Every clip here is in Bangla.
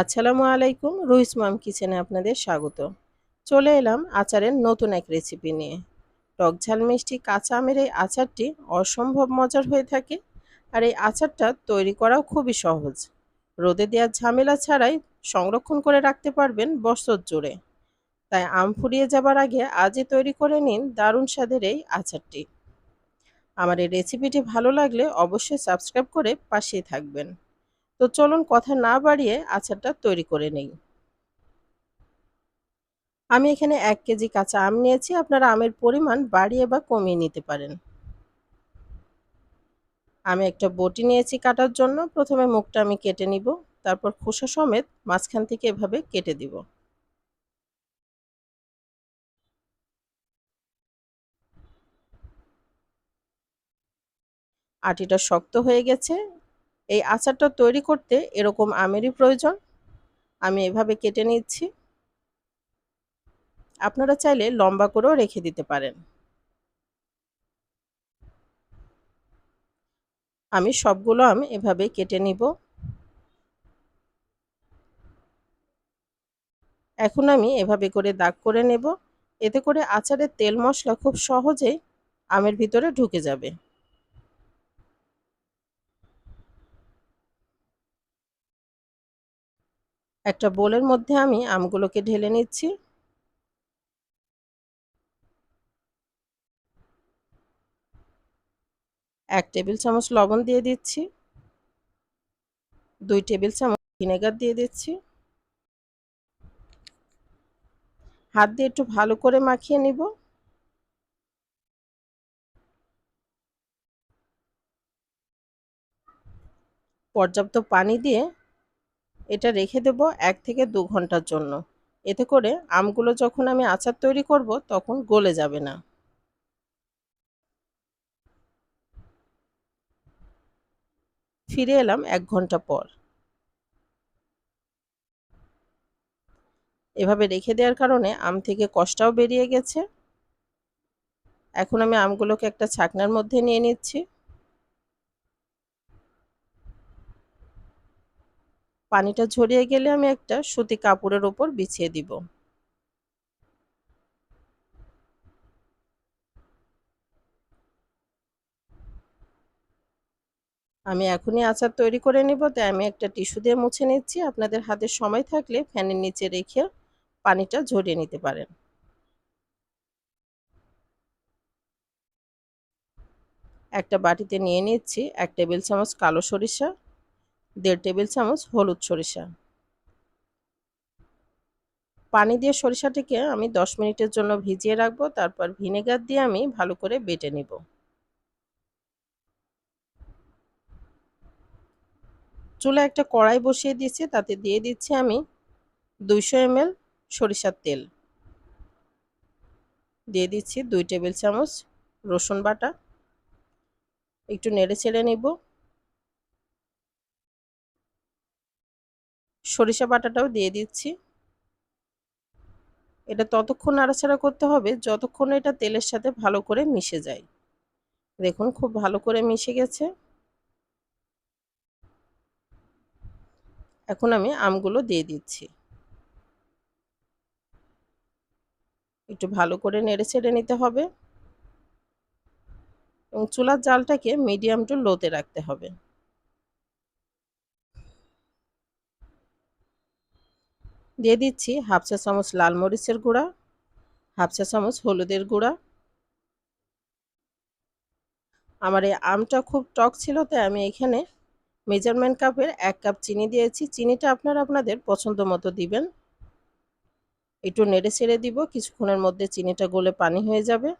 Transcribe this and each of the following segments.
আসসালামু আলাইকুম রুহিস মাম কিচেনে আপনাদের স্বাগত। চলে এলাম আচারের নতুন এক রেসিপি নিয়ে। টক ঝাল মিষ্টি কাঁচা আমের এই আচারটি অসম্ভব মজার হয়ে থাকে আর এই আচারটা তৈরি করাও খুবই সহজ। রোদে দেওয়ার ঝামেলা ছাড়াই সংরক্ষণ করে রাখতে পারবেন বছর জুড়ে তাই আম ফুরিয়ে যাবার আগে আজই তৈরি করে নিন দারুণ স্বাদের এই আচারটি। আমার এই রেসিপিটি ভালো লাগলে অবশ্যই সাবস্ক্রাইব করে পাশেই থাকবেন। তো চলুন কথা না বাড়িয়ে আচারটা তৈরি করে নেই। আমি এখানে এক কেজি কাঁচা আম নিয়েছি, আপনারা আমের পরিমাণ বাড়িয়ে বা কমিয়ে নিতে পারেন। আমি একটা বটি নিয়েছি কাটার জন্য, প্রথমে মুখটা আমি কেটে নিব, তারপর খোসা সমেত মাঝখান থেকে এভাবে কেটে দিব। আটিটা শক্ত হয়ে গেছে এই আচারটা তৈরি করতে এরকম আমেরই প্রয়োজন। আমি এভাবে কেটে নিচ্ছি। আপনারা চাইলে লম্বা করেও রেখে দিতে পারেন। আমি সবগুলো আম এভাবে কেটে নিব। এখন আমি এভাবে করে দাগ করে নেব। এতে করে আচারের তেল মশলা খুব সহজেই আমের ভিতরে ঢুকে যাবে। একটা বোলের মধ্যে আমি আমগুলোকে ঢেলে নিচ্ছি। এক টেবিল চামচ লবণ দিয়ে দিচ্ছি। দুই টেবিল চামচ ভিনেগার দিয়ে দিচ্ছি। হাত দিয়ে একটু ভালো করে মাখিয়ে নিব। পর্যাপ্ত পানি দিয়ে এটা রেখে দেব এক থেকে দু ঘণ্টার জন্য। এতে করে আমগুলো যখন আমি আচার তৈরি করব, তখন গলে যাবে না। ফিরে এলাম এক ঘণ্টা পর। এভাবে রেখে দেওয়ার কারণে আম থেকে কষ্টাও বেরিয়ে গেছে। এখন আমি আমগুলোকে একটা ছাকনার মধ্যে নিয়ে নিচ্ছি। পানিটা ঝরিয়ে গেলে আমি একটা সুতি কাপড়ের ওপর বিছিয়ে দিব। আমি এখনই আচার তৈরি করে নিব, তাই আমি একটা টিস্যু দিয়ে মুছে নিচ্ছি। আপনাদের হাতে সময় থাকলে ফ্যানের নিচে রেখে পানিটা ঝরিয়ে নিতে পারেন। একটা বাটিতে নিয়ে নিচ্ছি এক টেবিল চামচ কালো সরিষা দেড় টেবিল চামচ হলুদ সরিষা। পানি দিয়ে সরিষাটিকে আমি দশ মিনিটের জন্য ভিজিয়ে রাখব, তারপর ভিনেগার দিয়ে আমি ভালো করে বেটে নিব। চুলা একটা কড়াই বসিয়ে দিচ্ছি তাতে দিয়ে দিচ্ছি আমি দুইশো এমএল সরিষার তেল। দিয়ে দিচ্ছি দুই টেবিল চামচ রসুন বাটা। একটু নেড়ে ছেড়ে নিব। সরিষা বাটাটাও দিয়ে দিচ্ছি। এটা ততক্ষণ নাড়াচাড়া করতে হবে, যতক্ষণ এটা তেলের সাথে ভালো করে মিশে যায়। দেখুন, খুব ভালো করে মিশে গেছে। এখন আমি আমগুলো দিয়ে দিচ্ছি। একটু ভালো করে নেড়ে ছেড়ে নিতে হবে। এবং চুলার জালটাকে মিডিয়াম টু লোতে রাখতে হবে। দিয়ে দিচ্ছি হাফ চা চামচ লাল মরিচের গুঁড়া, হাফ চা চামচ হলুদের গুঁড়া। আমার এই আমটা খুব টক ছিল, তাই আমি এখানে মেজারমেন্ট কাপের এক কাপ চিনি দিয়েছি। চিনিটা আপনারা আপনাদের পছন্দ মতো দিবেন। একটু নেড়ে ছেড়ে দিব, কিছুক্ষণের মধ্যে চিনিটা গলে পানি হয়ে যাবে।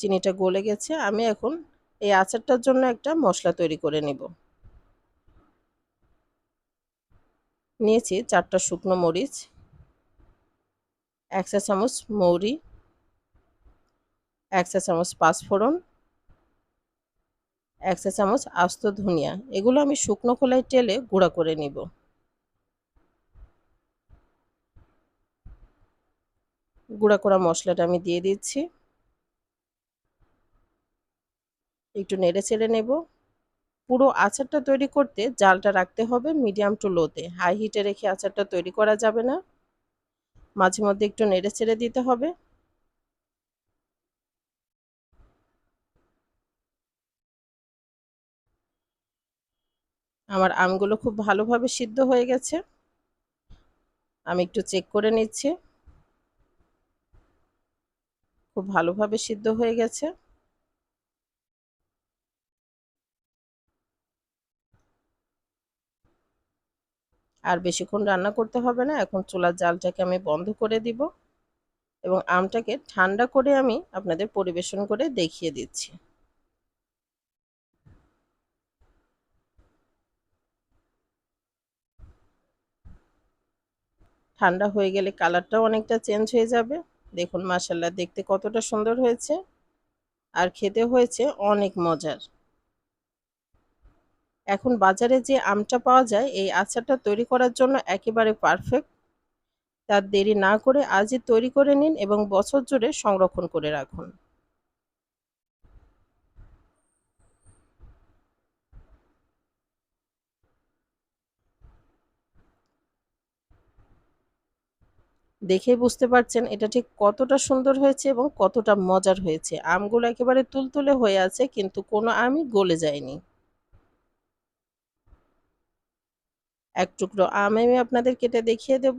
চিনিটা গলে গেছে, আমি এখন এই আচারটার জন্য একটা মশলা তৈরি করে নেব। নিয়েছি চারটা শুকনো মরিচ, এক চা চামচ মৌরি, এক চা চামচ পাঁচফোড়ন, এক চা চামচ আস্ত ধনিয়া, এগুলো আমি শুকনো খোলায় টেলে গুঁড়া করে নিব। গুঁড়া করা মশলাটা আমি দিয়ে দিচ্ছি। একটু নেড়ে ছেড়ে নেব। পুরো আচারটা তৈরি করতে জালটা রাখতে হবে মিডিয়াম টু লোতে। হাই হিটে রেখে আচারটা তৈরি করা যাবে না। মাঝে মধ্যে একটু নেড়ে ছেড়ে দিতে হবে। আমার আমগুলো খুব ভালোভাবে সিদ্ধ হয়ে গেছে। আমি একটু চেক করে নিচ্ছি। খুব ভালোভাবে সিদ্ধ হয়ে গেছে। আর বেশিক্ষণ রান্না করতে হবে না, এখন চুলার জালটাকে আমি বন্ধ করে দিব এবং আমটাকে ঠান্ডা করে আমি আপনাদের পরিবেশন করে দেখিয়ে দিচ্ছি। ঠান্ডা হয়ে গেলে কালারটাও অনেকটা চেঞ্জ হয়ে যাবে। দেখুন মাসাল্লাহ দেখতে কতটা সুন্দর হয়েছে। আর খেতে হয়েছে অনেক মজার। এখন বাজারে যে আমটা পাওয়া যায়, এই আচারটা তৈরি করার জন্য একেবারে পারফেক্ট তার দেরি না করে আজই তৈরি করে নিন এবং বছর জুড়ে সংরক্ষণ করে রাখুন। দেখেই বুঝতে পারছেন এটা ঠিক কতটা সুন্দর হয়েছে এবং কতটা মজার হয়েছে। আমগুলো একেবারে তুলতুলে হয়ে আছে, কিন্তু কোনো আমই গলে যায়নি। এক টুকরো আম আমি আপনাদের কেটে দেখিয়ে দেব।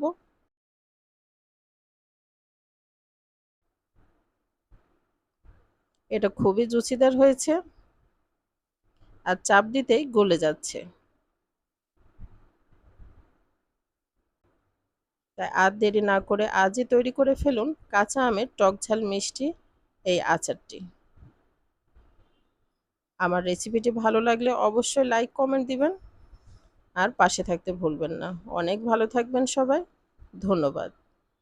এটা খুবই জুচিদার হয়েছে। আর চাপ দিতেই গলে যাচ্ছে। তাই আর দেরি না করে আজই তৈরি করে ফেলুন কাঁচা আমের টক ঝাল মিষ্টি এই আচারটি। আমার রেসিপিটি ভালো লাগলে অবশ্যই লাইক কমেন্ট দিবেন। আর পাশে থাকতে ভুলবেন না। অনেক ভালো থাকবেন সবাই। ধন্যবাদ।